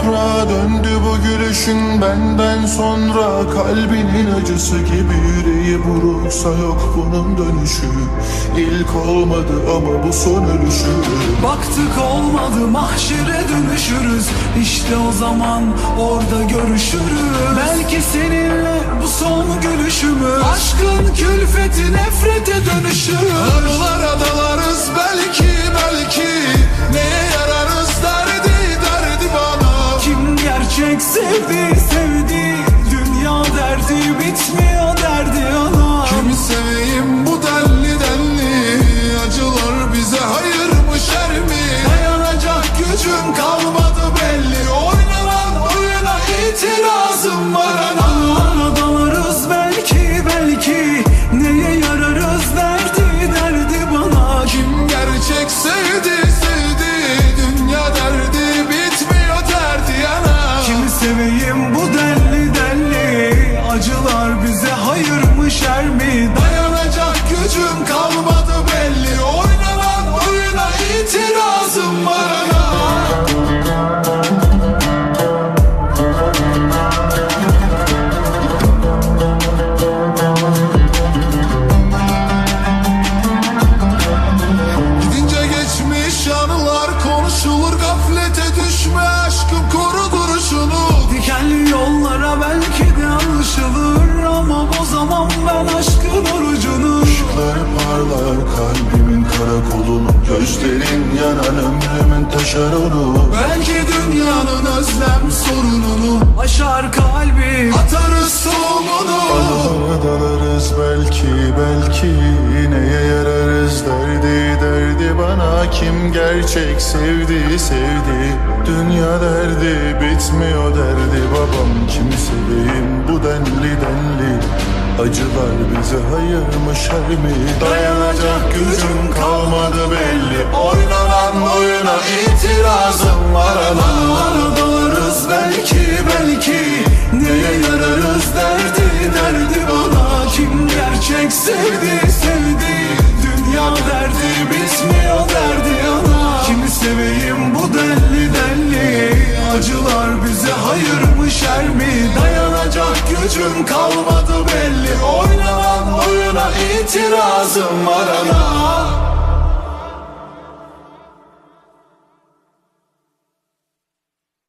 toprağa döndü bu gülüşün benden sonra. Kalbinin acısı gibi yüreği buruksa yok bunun dönüşü. İlk olmadı ama bu son ölüşü. Baktık olmadı mahşere dönüşürüz. İşte o zaman orada görüşürüz. Belki seninle bu son gülüşümüz. Aşkın külfeti nefrete dönüşür. Anılara sevdi sevdi Dünya derdi bitmiyor derdi ana. Kimi seveyim bu denli denli Acılar bize hayır mı şer mi? Dayanacak gücüm kalmadı hayır mı şer mi Parlar kalbimin karakolunu Gözlerin yanan ömrümün taşeronu Belki dünyanın özlem sorununu Aşar kalbi atarız soğumunu dalarız belki belki Neye yararız? Derdi derdi bana Kim gerçek? Sevdi sevdi. Dünya derdi bitmiyor derdi babam Kim Acılar bize hayır mı şer mi Dayanacak gücüm kalmadı belli. Oynanan oyuna itirazım var. Ana Anılara dalarız belki belki. Neye yararız derdi derdi bana. Kim gerçek sevdi sevdi. Dünya derdi bitmiyor derdi ana. Kimi seveyim hüküm kalmadı belli. Oynanan oyuna itirazım var ana